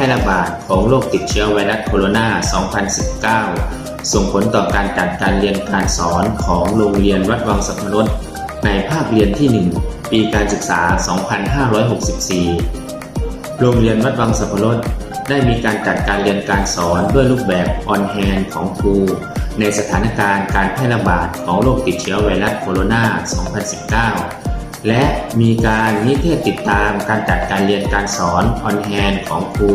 ร่ระบาดของโรคติดเชื้อไวรัสโคโรนา 2019 ส่งผลต่อการจัดการเรียนการสอนของโรงเรียนวัดวังสัพพรสในภาคเรียนที่ 1 ปีการศึกษา 2564 โรงเรียนวัดวังสัพพรสได้มีการจัดการเรียนการสอนด้วยรูปแบบออนแฮนของครู ในสถานการณ์การแพร่ระบาดของโรคติดเชื้อไวรัสโคโรนา 2019 และมีการนิเทศติดตามการจัดการเรียนการสอนออนแฮนของครู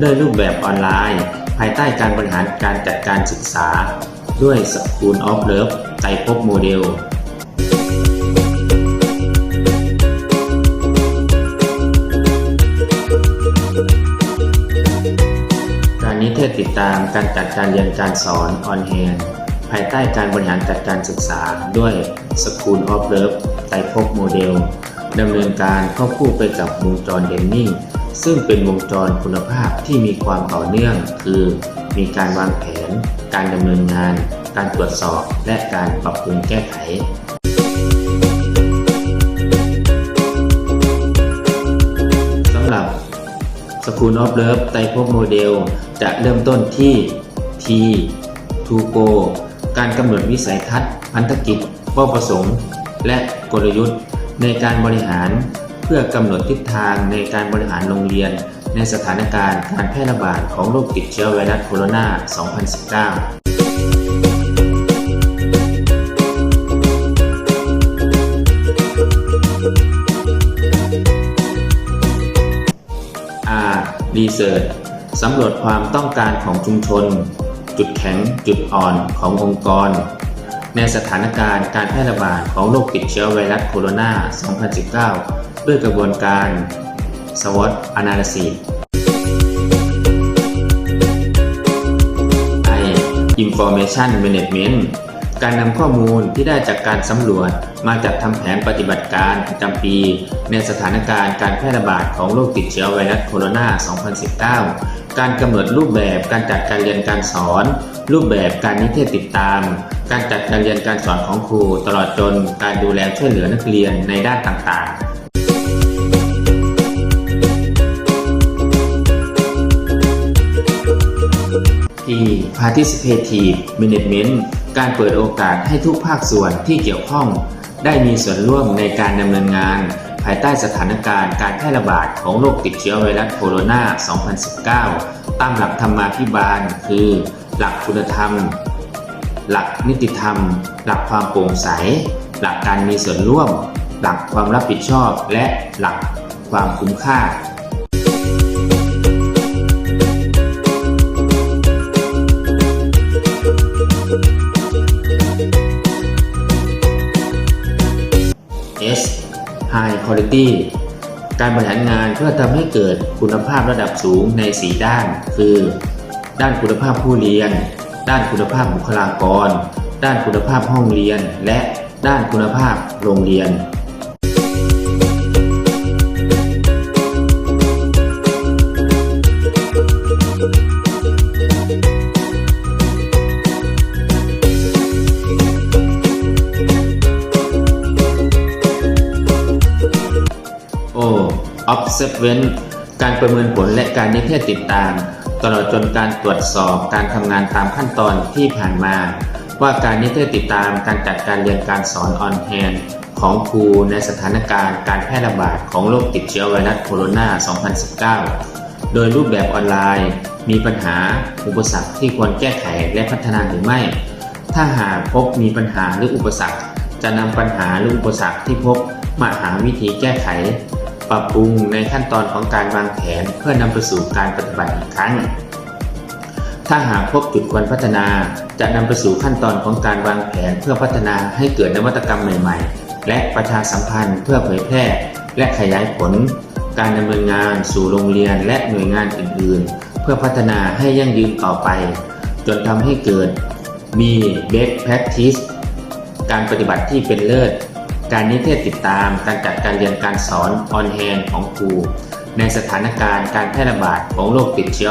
ด้วยรูปแบบออนไลน์ ภายใต้การบริหารการจัดการศึกษา ด้วย School of Love ไตรภพโมเดลการนิเทศติดตามการจัดการเรียนการสอนออนแฮนภายใต้การบริหารจัดการศึกษาด้วย School of Love ไตรภพโมเดลดำเนินการควบคู่ไปกับวงจรเดนนิ่งซึ่งเป็นวงจรคุณภาพที่มีความต่อเนื่อง คือ มีการวางแผน การดำเนินงาน การตรวจสอบ และการปรับปรุงแก้ไขสำหรับ School of Love ไตรภพโมเดลจะเริ่มต้นที่ T to Go การกำหนดวิสัยทัศน์ พันธกิจเป้าประสงค์ และกลยุทธ์ ในการบริหารเพื่อกำหนดทิศทางในการบริหารโรงเรียน ในสถานการณ์การแพร่ระบาดของโรคติดเชื้อไวรัสโคโรนา 2019 R Research สำรวจความต้องการของชุมชน จุดแข็ง จุดอ่อนขององค์กร ในสถานการณ์การแพร่ระบาดของโรคติดเชื้อไวรัสโคโรนา 2019 ด้วยกระบวนการ SWOT Analysis I Information Management การนำข้อมูลที่ได้จากการสำรวจมาจัดทำแผนปฏิบัติการประจำปี ในสถานการณ์การแพร่ระบาดของโรคติดเชื้อไวรัสโคโรนา 2019 การกำหนดรูปแบบการจัดการเรียนการสอน รูปแบบการนิเทศติดตาม การจัดการเรียนการสอนของครู ตลอดจนการดูแลช่วยเหลือนักเรียนในด้านต่างๆที่ Participative Management การเปิดโอกาสให้ทุกภาคส่วนที่เกี่ยวข้อง ได้มีส่วนร่วมในการดำเนินงาน ภายใต้สถานการณ์การแพร่ระบาดของโรคติดเชื้อไวรัสโคโรนา 2019 ตามหลักธรรมาภิบาล คือ หลักคุณธรรม หลักนิติธรรม หลักความโปร่งใส หลักการมีส่วนร่วม หลักความรับผิดชอบ และหลักความคุ้มค่า Quality การบริหารงานเพื่อทำให้เกิดคุณภาพระดับสูงใน 4 ด้าน คือ ด้านคุณภาพผู้เรียน ด้านคุณภาพบุคลากร ด้านคุณภาพห้องเรียน และด้านคุณภาพโรงเรียน O Observant การประเมินผลและการนิเทศติดตาม ตลอดจนการตรวจสอบการทำงานตามขั้นตอนที่ผ่านมา ว่าการนิเทศติดตามการจัดการเรียนการสอนออนแฮนของครูในสถานการณ์การแพร่ระบาดของโรคติดเชื้อไวรัสโคโรนา 2019 โดยรูปแบบออนไลน์ มีปัญหา อุปสรรคที่ควรแก้ไขและพัฒนาหรือไม่ ถ้าหากพบมีปัญหาหรืออุปสรรค จะนำปัญหาหรืออุปสรรคที่พบมาหาวิธีแก้ไข ปรับปรุงในขั้นตอนของการวางแผนเพื่อนำไปสู่การปฏิบัติอีกครั้ง ถ้าหากพบจุดควรพัฒนาจะนำไปสู่ขั้นตอนของการวางแผนเพื่อพัฒนาให้เกิดนวัตกรรมใหม่ ๆ และประชาสัมพันธ์เพื่อเผยแพร่ และขยายผล การดำเนินงานสู่โรงเรียนและหน่วยงานอื่น ๆ เพื่อพัฒนาให้ยั่งยืนต่อไป จนทำให้เกิดมี best practice การปฏิบัติที่เป็นเลิศ การนิเทศติดตาม การจัดการเรียนการสอนออนแฮนของครู ในสถานการณ์การแพร่ระบาดของโรคติดเชื้อ